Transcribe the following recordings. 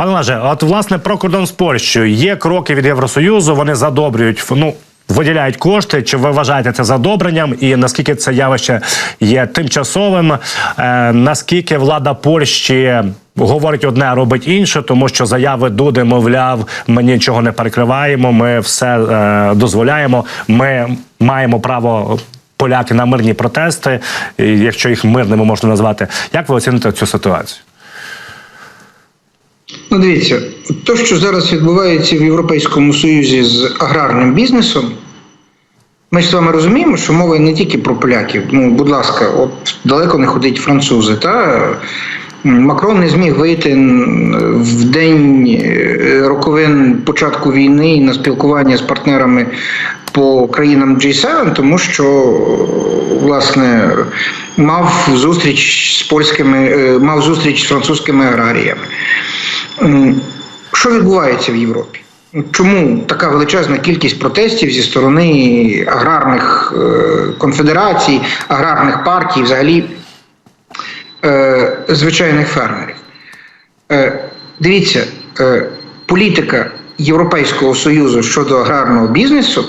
Пане Лаже, от власне про кордон з Польщею є кроки від Євросоюзу. Вони задобрюють ну. Виділяють кошти, чи ви вважаєте це задобренням, і наскільки це явище є тимчасовим? Е, наскільки влада Польщі говорить одне, а робить інше, тому що заяви Дуди, мовляв, ми нічого не перекриваємо, ми все е, дозволяємо. Ми маємо право поляки на мирні протести, якщо їх мирними можна назвати. Як ви оціните цю ситуацію? Ну, дивіться, то, що зараз відбувається в Європейському Союзі з аграрним бізнесом, ми ж з вами розуміємо, що мова не тільки про поляків. Ну, будь ласка, от далеко не ходить французи. Та? Макрон не зміг вийти в день е, роковин початку війни на спілкування з партнерами по країнам G7, тому що власне мав зустріч з польськими, е, мав зустріч з французькими аграріями. Що відбувається в Європі? Чому така величезна кількість протестів зі сторони аграрних е, конфедерацій, аграрних партій, взагалі е, звичайних фермерів? Дивіться, політика Європейського Союзу щодо аграрного бізнесу,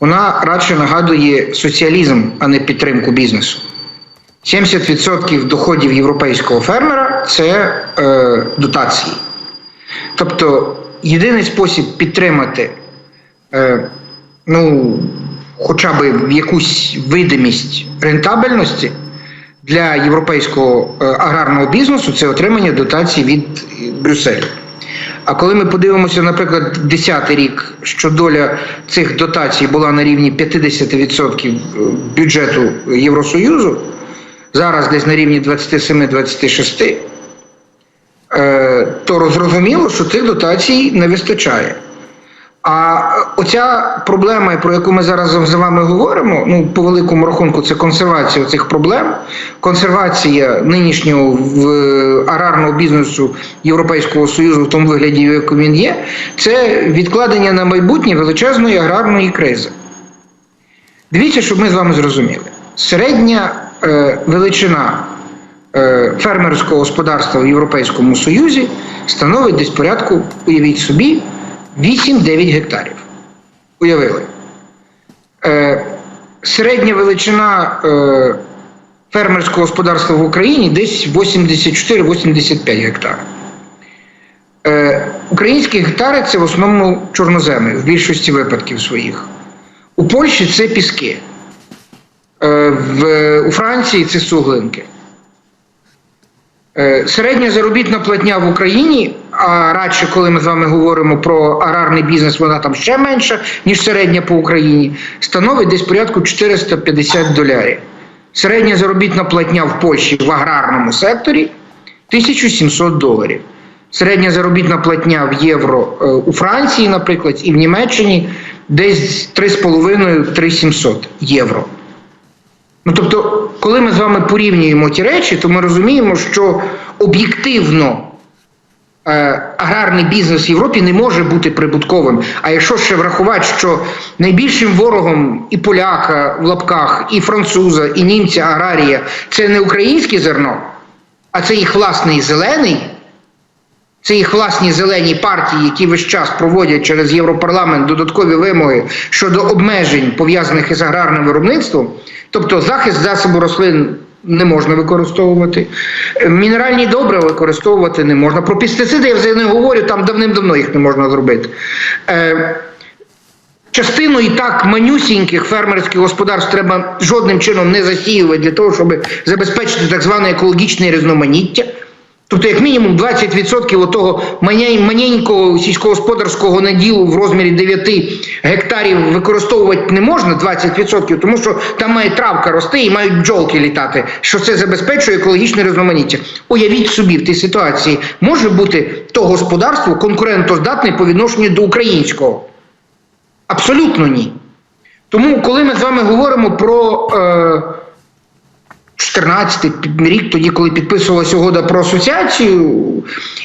вона радше нагадує соціалізм, а не підтримку бізнесу. 70% доходів європейського фермера це е, дотації. Тобто єдиний спосіб підтримати е, ну, хоча б якусь видимість рентабельності для європейського е, аграрного бізнесу це отримання дотацій від Брюсселю. А коли ми подивимося, наприклад, 10-й рік, що доля цих дотацій була на рівні 50% бюджету Євросоюзу, зараз десь на рівні 27-26, е, то зрозуміло, що цих дотацій не вистачає. А оця проблема, про яку ми зараз з вами говоримо, ну по великому рахунку, це консервація цих проблем, консервація нинішнього в аграрного бізнесу Європейського Союзу в тому вигляді, в якому він є, це відкладення на майбутнє величезної аграрної кризи. Дивіться, щоб ми з вами зрозуміли. Середня е, величина е, фермерського господарства в Європейському Союзі становить десь порядку, уявіть собі, 8-9 гектарів. Уявили. Е, середня величина е, фермерського господарства в Україні десь 84-85 гектарів. Е, українські гектари це в основному чорноземи в більшості випадків своїх. У Польщі це піски. Е, в, у Франції це суглинки. Е, Середня заробітна платня в Україні, а радше, коли ми з вами говоримо про аграрний бізнес, вона там ще менша, ніж середня по Україні, становить десь порядку 450 долярів. Середня заробітна платня в Польщі в аграрному секторі 1700 доларів. Середня заробітна платня в євро е, у Франції, наприклад, і в Німеччині десь 3,5-3,700 євро. Ну тобто, коли ми з вами порівнюємо ті речі, то ми розуміємо, що об'єктивно аграрний бізнес в Європі не може бути прибутковим. А якщо ще врахувати, що найбільшим ворогом і поляка в лапках, і француза, і німця аграрія це не українське зерно, а це їх власний зелений. Це їх власні зелені партії, які весь час проводять через Європарламент додаткові вимоги щодо обмежень, пов'язаних із аграрним виробництвом. Тобто захист засобу рослин не можна використовувати, е, мінеральні добрива використовувати не можна. Про пестициди я вже не говорю, там давним-давно їх не можна зробити. Е, Частину і так манюсіньких фермерських господарств треба жодним чином не засіювати для того, щоб забезпечити так зване екологічне різноманіття. Тобто, як мінімум, 20% отого маненького сільськогосподарського наділу в розмірі 9 гектарів використовувати не можна 20%, тому що там має травка рости і мають бджолки літати, що це забезпечує екологічне різноманіття. Уявіть собі, в тій ситуації може бути то господарство конкурентоздатне по відношенню до українського. Абсолютно ні. Тому, коли ми з вами говоримо про. Е, 14 рік, тоді, коли підписувалася угода про асоціацію,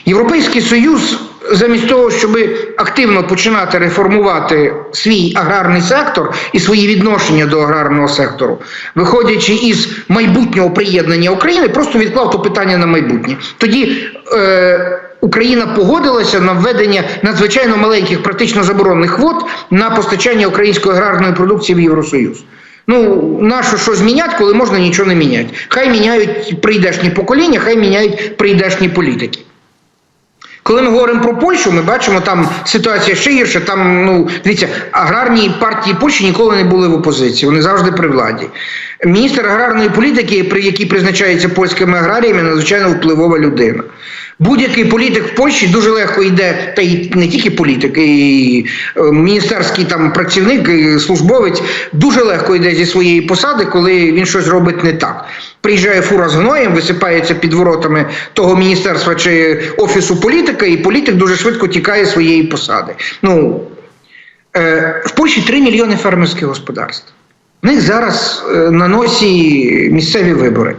Європейський Союз, замість того, щоб активно починати реформувати свій аграрний сектор і свої відношення до аграрного сектору, виходячи із майбутнього приєднання України, просто відклав то питання на майбутнє. Тоді е, Україна погодилася на введення надзвичайно маленьких, практично заборонених квот на постачання української аграрної продукції в Євросоюз. Ну, нащо що змінять, коли можна нічого не міняти? Хай міняють прийдешні покоління, хай міняють прийдешні політики. Коли ми говоримо про Польщу, ми бачимо, там ситуація ще гірша. Там, ну, дивіться, аграрні партії Польщі ніколи не були в опозиції, вони завжди при владі. Міністр аграрної політики, при який призначається польськими аграріями, надзвичайно впливова людина. Будь-який політик в Польщі дуже легко йде, та й не тільки політик, і е, міністерський там працівник, і службовець дуже легко йде зі своєї посади, коли він щось робить не так. Приїжджає фура з гноєм, висипається під воротами того міністерства чи офісу політика, і політик дуже швидко тікає з своєї посади. Ну, е, в Польщі 3 мільйони фермерських господарств. В них зараз е, на носі місцеві вибори.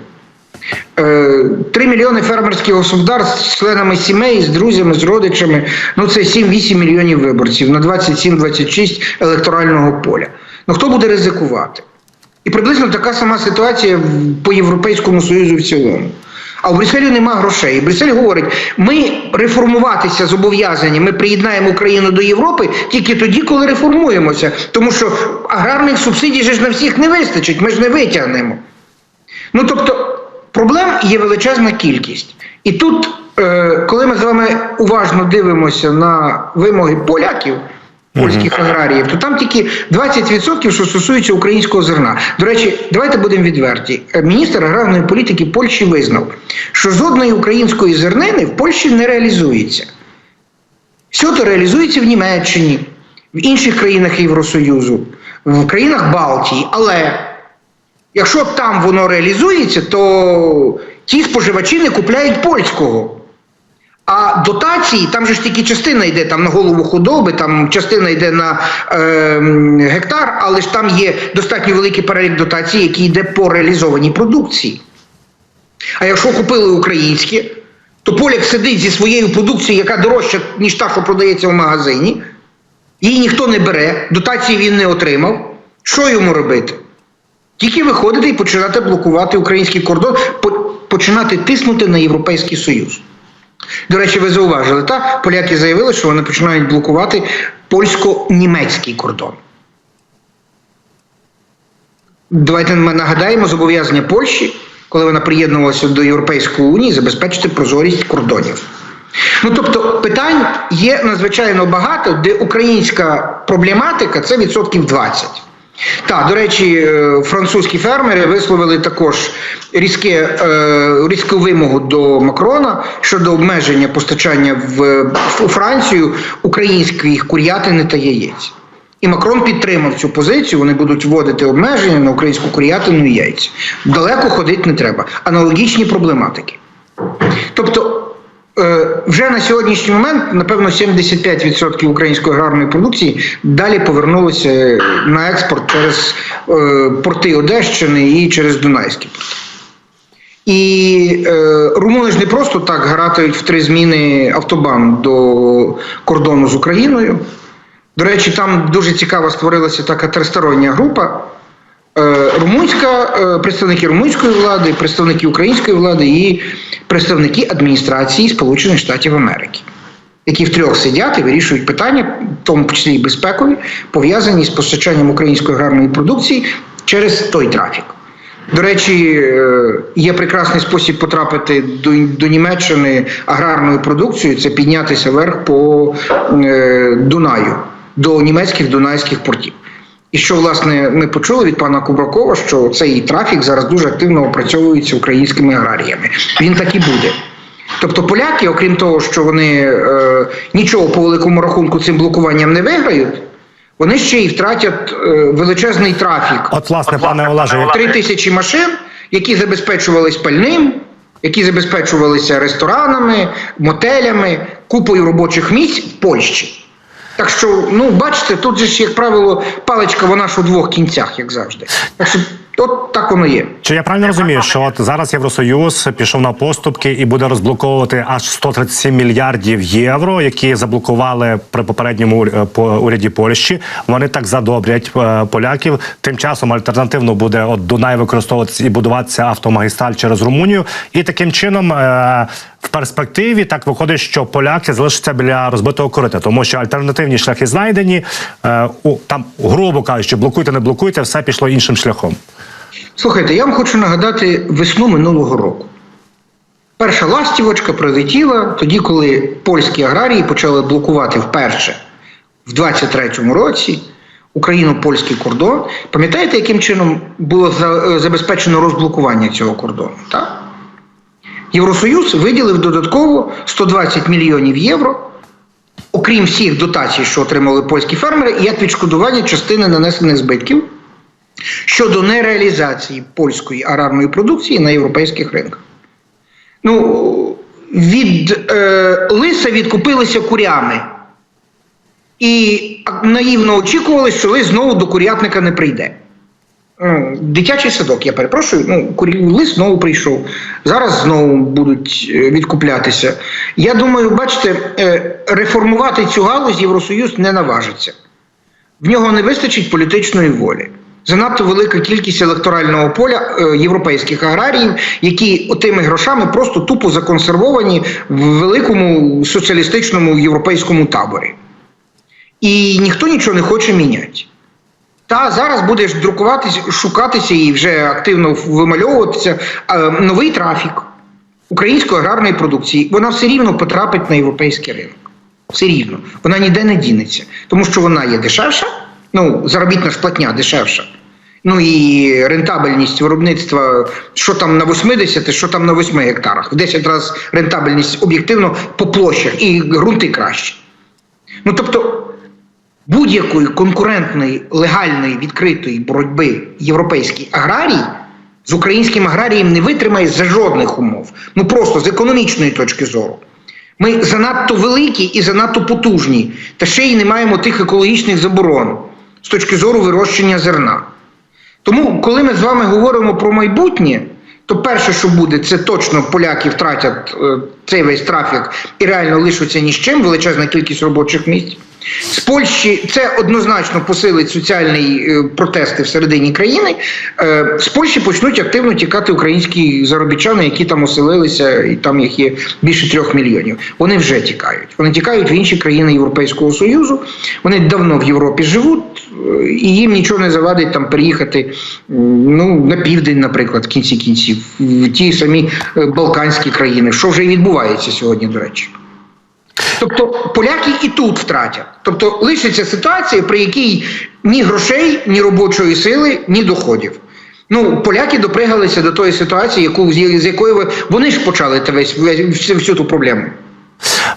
Е, 3 мільйони фермерських господарств з членами сімей, з друзями, з родичами. Ну це 7-8 мільйонів виборців на 27-26 електорального поля. Ну хто буде ризикувати? І приблизно така сама ситуація по Європейському Союзу в цілому. А в Брюсселі нема грошей. І Брюссель говорить: ми реформуватися зобов'язані, ми приєднаємо Україну до Європи тільки тоді, коли реформуємося. Тому що аграрних субсидій же ж на всіх не вистачить, ми ж не витягнемо. Ну тобто проблем є величезна кількість. І тут, е, коли ми з вами уважно дивимося на вимоги поляків, польських аграріїв, то там тільки 20%, що стосується українського зерна. До речі, давайте будемо відверті. Е, Міністр аграрної політики Польщі визнав, що жодної української зернини в Польщі не реалізується. Все то реалізується в Німеччині, в інших країнах Євросоюзу, в країнах Балтії. Але якщо там воно реалізується, то ті споживачі не купляють польського. А дотації, там же ж тільки частина йде там на голову худоби, там частина йде на е, гектар, але ж там є достатньо великий перелік дотацій, який йде по реалізованій продукції. А якщо купили українське, то поляк сидить зі своєю продукцією, яка дорожча, ніж та, що продається в магазині, її ніхто не бере, дотації він не отримав. Що йому робити? Тільки виходити і починати блокувати український кордон, починати тиснути на Європейський Союз. До речі, ви зауважили, та поляки заявили, що вони починають блокувати польсько-німецький кордон. Давайте ми нагадаємо зобов'язання Польщі, коли вона приєднувалася до Європейської унії, забезпечити прозорість кордонів. Ну тобто питань є надзвичайно багато, де українська проблематика це відсотків 20. Так, до речі, е, французькі фермери висловили також різке, е, різку вимогу до Макрона щодо обмеження постачання в, Францію українських курятини та яєць. І Макрон підтримав цю позицію. Вони будуть вводити обмеження на українську курятину і яйця. Далеко ходити не треба. Аналогічні проблематики. Тобто, вже на сьогоднішній момент, напевно, 75% української аграрної продукції далі повернулося на експорт через е, порти Одещини і через Дунайські порти. І е, румуни ж не просто так гаратають в три зміни автобан до кордону з Україною. До речі, там дуже цікаво створилася така тристороння група. Е, Румунська, е, представники румунської влади, представники української влади і представники адміністрації Сполучених Штатів Америки, які втрьох сидять і вирішують питання, в тому числі і безпекові, пов'язані з постачанням української аграрної продукції через той трафік. До речі, е, є прекрасний спосіб потрапити до, до Німеччини аграрною продукцією це піднятися вверх по е, Дунаю до німецьких дунайських портів. І що власне ми почули від пана Кубракова, що цей трафік зараз дуже активно опрацьовується українськими аграріями. Він так і буде. Тобто поляки, окрім того, що вони е, нічого по великому рахунку цим блокуванням не виграють, вони ще й втратять е, величезний трафік. От, власне, пане Олеже, Три тисячі машин, які забезпечувались пальним, які забезпечувалися ресторанами, мотелями, купою робочих місць в Польщі. Так що, ну, бачите, тут же ж, як правило, паличка вона ж у двох кінцях, як завжди. Так що От так воно є. Чи я правильно розумію, що от зараз Євросоюз пішов на поступки і буде розблоковувати аж 137 мільярдів євро, які заблокували при попередньому е, уряді Польщі. Вони так задобрять е, поляків. Тим часом альтернативно буде от Дунай використовуватися і будуватися автомагістраль через Румунію. І таким чином. е, В перспективі так виходить, що поляки залишаться біля розбитого корита, тому що альтернативні шляхи знайдені. У там, грубо кажучи, блокуйте, не блокуйте, все пішло іншим шляхом. Слухайте, я вам хочу нагадати весну минулого року. Перша ластівочка прилетіла тоді, коли польські аграрії почали блокувати вперше в 23-му році Україно-польський кордон. Пам'ятаєте, яким чином було е, забезпечено розблокування цього кордону? Так? Євросоюз виділив додатково 120 мільйонів євро, окрім всіх дотацій, що отримали польські фермери, як відшкодування частини нанесених збитків щодо нереалізації польської аграрної продукції на європейських ринках. Ну, від е, лиса відкупилися курями. І наївно очікували, що лис знову до курятника не прийде. Дитячий садок, я перепрошую, ну, лис знову прийшов. Зараз знову будуть е, відкуплятися. Я думаю, бачите, е, реформувати цю галузь Євросоюз не наважиться. В нього не вистачить політичної волі. Занадто велика кількість електорального поля е, європейських аграріїв, які отими грошами просто тупо законсервовані в великому соціалістичному європейському таборі. І ніхто нічого не хоче міняти. Та зараз буде друкуватися, шукатися і вже активно вимальовуватися е, новий трафік української аграрної продукції. Вона все рівно потрапить на європейський ринок. Все рівно. Вона ніде не дінеться, тому що вона є дешевша, ну, заробітна ж платня дешевша. Ну і рентабельність виробництва, що там на 80, що там на 8 гектарах. В 10 разів рентабельність об'єктивно по площах і ґрунти краще. Ну тобто будь-якої конкурентної, легальної, відкритої боротьби європейський аграрій з українським аграрієм не витримає за жодних умов. Ну просто з економічної точки зору. Ми занадто великі і занадто потужні, та ще й не маємо тих екологічних заборон з точки зору вирощення зерна. Тому, коли ми з вами говоримо про майбутнє, то перше, що буде, це точно поляки втратять е, цей весь трафік і реально лишаться ні з чим, величезна кількість робочих місць. З Польщі це однозначно посилить соціальні е, протести всередині країни. Е, з Польщі почнуть активно тікати українські заробітчани, які там оселилися, і там їх є більше трьох мільйонів. Вони вже тікають. Вони тікають в інші країни Європейського Союзу. Вони давно в Європі живуть, е, і їм нічого не завадить там переїхати ну, на південь, наприклад, в кінці кінців, в ті самі Балканські країни, що вже і відбувається сьогодні, до речі. Тобто поляки і тут втратять. Тобто лишиться ситуація, при якій ні грошей, ні робочої сили, ні доходів. Ну, поляки допригалися до тої ситуації, яку з якої вони ж почали весь, весь всю ту проблему.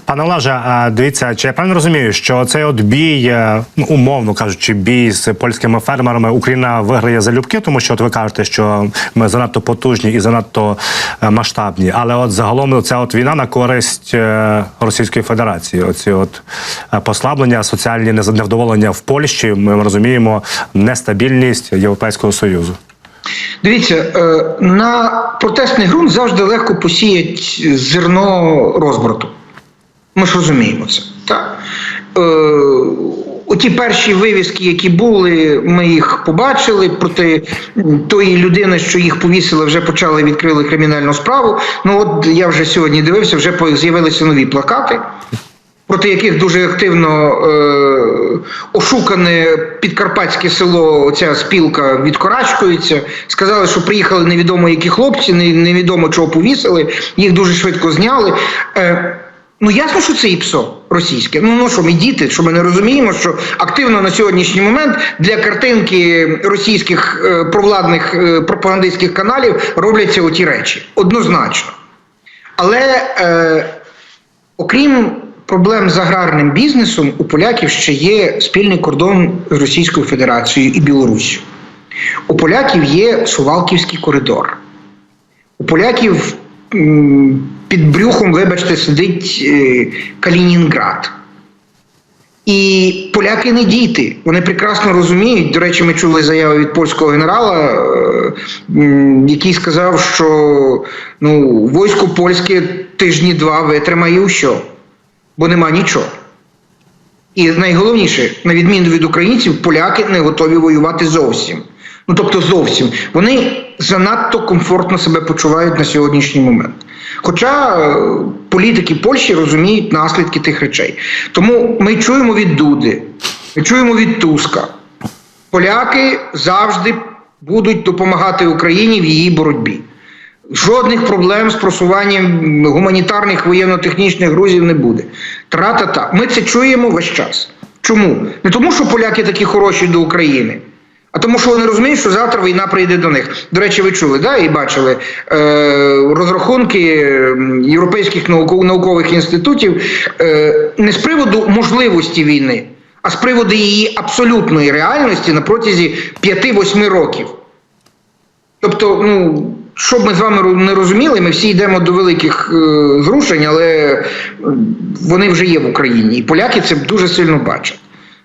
Пане Олеже, дивіться, чи я правильно розумію, що цей от бій, е, ну, умовно кажучи, бій з польськими фермерами Україна виграє залюбки, тому що от ви кажете, що ми занадто потужні і занадто е, масштабні. Але от загалом ця от війна на користь е, Російської Федерації. Оці от послаблення, соціальні невдоволення в Польщі. Ми розуміємо нестабільність Європейського союзу. Дивіться, на протестний ґрунт завжди легко посіять зерно розбрату. Ми ж розуміємо це. Так? Е, Оті перші вивіски, які були, ми їх побачили. Проти тої людини, що їх повісили, вже почали відкрили кримінальну справу. Ну от я вже сьогодні дивився, вже з'явилися нові плакати. Проти яких дуже активно е, ошукане підкарпатське село, ця спілка відкорачкується. Сказали, що приїхали невідомо які хлопці, невідомо чого повісили, їх дуже швидко зняли. Е, ну ясно, що це ІПСО російське. Ну, ну що ми діти, що ми не розуміємо, що активно на сьогоднішній момент для картинки російських е, провладних е, пропагандистських каналів робляться оті речі. Однозначно. Але е, окрім проблем з аграрним бізнесом, у поляків ще є спільний кордон з Російською Федерацією і Білоруссю. У поляків є Сувалківський коридор. У поляків м, під брюхом, вибачте, сидить е, Калінінград. І поляки не діти. Вони прекрасно розуміють. До речі, ми чули заяву від польського генерала, е, який сказав, що ну, військо польське тижні два витримає у що, бо нема нічого. І найголовніше, на відміну від українців, поляки не готові воювати зовсім. Ну тобто зовсім. Вони занадто комфортно себе почувають на сьогоднішній момент. Хоча е, політики Польщі розуміють наслідки тих речей. Тому ми чуємо від Дуди, ми чуємо від Туска. Поляки завжди будуть допомагати Україні в її боротьбі. Жодних проблем з просуванням гуманітарних воєнно-технічних грузів не буде. Тра-та-та. Ми це чуємо весь час. Чому? Не тому, що поляки такі хороші до України, а тому, що вони розуміють, що завтра війна прийде до них. До речі, ви чули, да, і бачили е, розрахунки європейських науко- наукових інститутів е, не з приводу можливості війни, а з приводу її абсолютної реальності на протязі 5-8 років. Тобто, ну, щоб ми з вами не розуміли, ми всі йдемо до великих е, зрушень, але е, вони вже є в Україні. І поляки це дуже сильно бачать.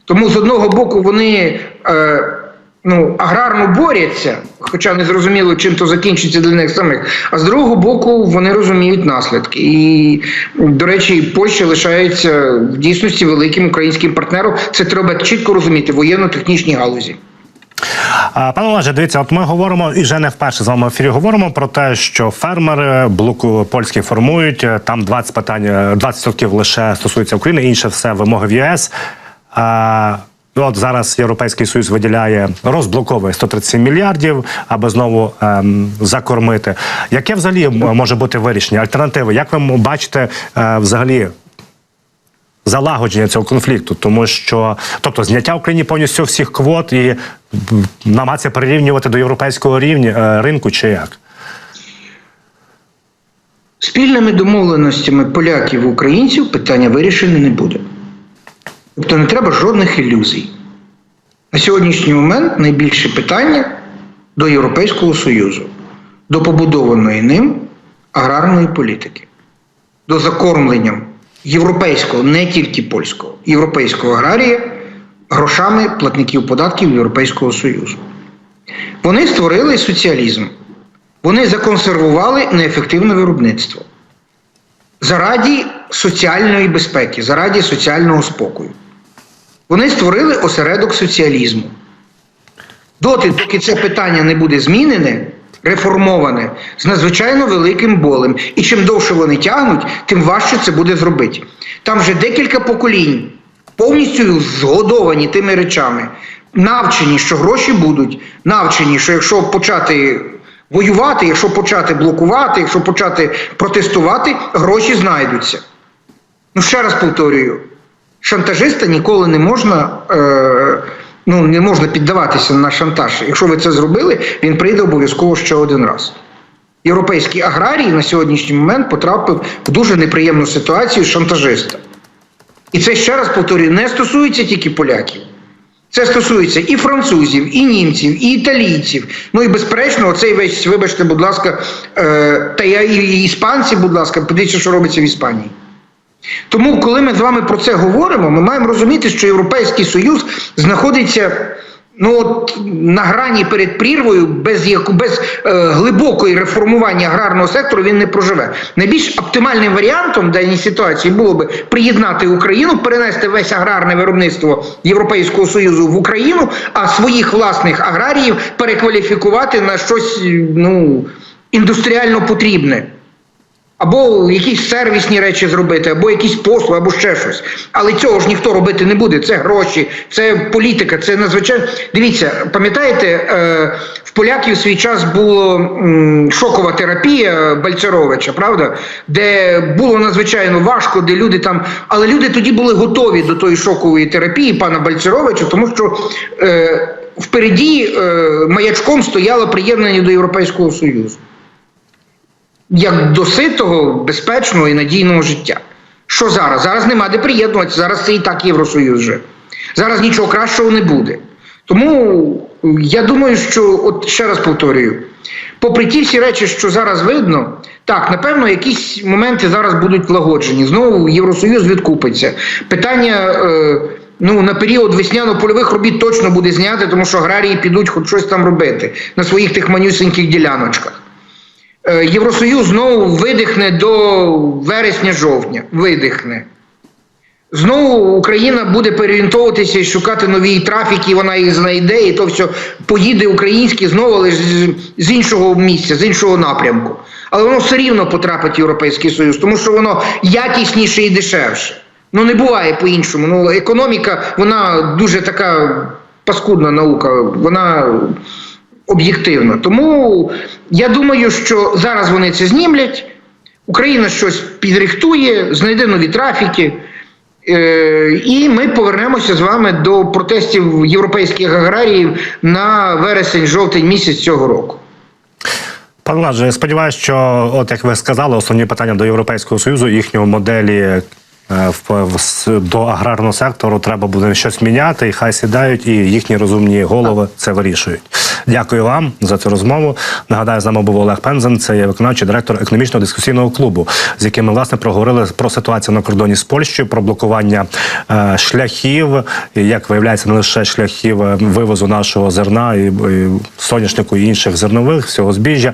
Тому з одного боку вони е, ну, аграрно борються, хоча не зрозуміло, чим то закінчиться для них самих. А з другого боку, вони розуміють наслідки. І, до речі, Польща лишається в дійсності великим українським партнером. Це треба чітко розуміти воєнно-технічній галузі. Пане Олеже, дивіться, от ми говоримо і вже не вперше з вами в ефірі говоримо про те, що фермери блоку польський формують. е, Там 20 питань, е, 20% лише стосується України, інше все вимоги в ЄС. Ну, От зараз Європейський Союз виділяє розблоковує 137 мільярдів, аби знову ем, закормити. Яке взагалі може бути вирішення? Альтернативи? Як ви бачите е, взагалі залагодження цього конфлікту, тому що тобто зняття Україні повністю всіх квот і намагатися прирівнювати до європейського рівня е, ринку, чи як? Спільними домовленостями поляків українців питання вирішене не буде. Тобто не треба жодних ілюзій. На сьогоднішній момент найбільше питання до Європейського Союзу, до побудованої ним аграрної політики, до закормлення європейського, не тільки польського, європейського аграрія грошами платників податків Європейського Союзу. Вони створили соціалізм. Вони законсервували неефективне виробництво заради соціальної безпеки, заради соціального спокою. Вони створили осередок соціалізму. Доти, доки це питання не буде змінене, реформоване, з надзвичайно великим болем. І чим довше вони тягнуть, тим важче це буде зробити. Там вже декілька поколінь повністю згодовані тими речами, навчені, що гроші будуть, навчені, що якщо почати воювати, якщо почати блокувати, якщо почати протестувати, гроші знайдуться. Ну, ще раз повторюю: шантажиста ніколи не можна. Е- Ну, не можна піддаватися на шантаж. Якщо ви це зробили, він прийде обов'язково ще один раз. Європейський аграрій на сьогоднішній момент потрапив в дуже неприємну ситуацію шантажиста. І це ще раз повторюю, не стосується тільки поляків. Це стосується і французів, і німців, і італійців. Ну і безперечно, оцей весь, вибачте, будь ласка, е, та я і, іспанці, будь ласка, подивіться, що робиться в Іспанії. Тому, коли ми з вами про це говоримо, ми маємо розуміти, що Європейський Союз знаходиться ну, от, на грані перед прірвою, без, яку, без е, глибокої реформування аграрного сектору він не проживе. Найбільш оптимальним варіантом в даній ситуації було би приєднати Україну, перенести весь аграрне виробництво Європейського Союзу в Україну, а своїх власних аграріїв перекваліфікувати на щось ну, індустріально потрібне. Або якісь сервісні речі зробити, або якісь послуги, або ще щось. Але цього ж ніхто робити не буде. Це гроші, це політика, це надзвичайно. Дивіться, пам'ятаєте, е, в поляків свій час була шокова терапія Бальцеровича, правда? Де було надзвичайно важко, де люди там. Але люди тоді були готові до тої шокової терапії пана Бальцеровича, тому що е, впереді е, маячком стояло приєднання до Європейського Союзу як до ситого, безпечного і надійного життя. Що зараз? Зараз нема де приєднуватися, зараз це і так Євросоюз вже. Зараз нічого кращого не буде. Тому я думаю, що, от ще раз повторюю, попри ті всі речі, що зараз видно, так, напевно, якісь моменти зараз будуть влагоджені. Знову Євросоюз відкупиться. Питання. Е, ну, на період весняно-польових робіт точно буде зняти, тому що аграрії підуть хоч щось там робити на своїх тих манюсеньких діляночках. Е, Євросоюз знову видихне до вересня-жовтня. Видихне. Знову Україна буде переорієнтовуватися і шукати нові трафіки, вона їх знайде, і то все поїде українське знову, але з іншого місця, з іншого напрямку. Але воно все рівно потрапить в Європейський Союз, тому що воно якісніше і дешевше. Ну не буває по-іншому. Ну, економіка, вона дуже така паскудна наука, вона об'єктивна. Тому я думаю, що зараз вони це знімлять. Україна щось підрихтує, знайде нові трафіки. Е, І ми повернемося з вами до протестів європейських аграріїв на вересень-жовтень місяць цього року. Пане Владже, я сподіваюся, що, от як ви сказали, основні питання до Європейського Союзу, їхньої моделі до аграрного сектору треба буде щось міняти, і хай сідають, і їхні розумні голови це вирішують. Дякую вам за цю розмову. Нагадаю, з нами був Олег Пензен, це є виконавчий директор економічного дискусійного клубу, з яким ми власне проговорили про ситуацію на кордоні з Польщею, про блокування е, шляхів, і, як виявляється, не лише шляхів е, вивозу нашого зерна і, і соняшнику і інших зернових, всього збіжжя.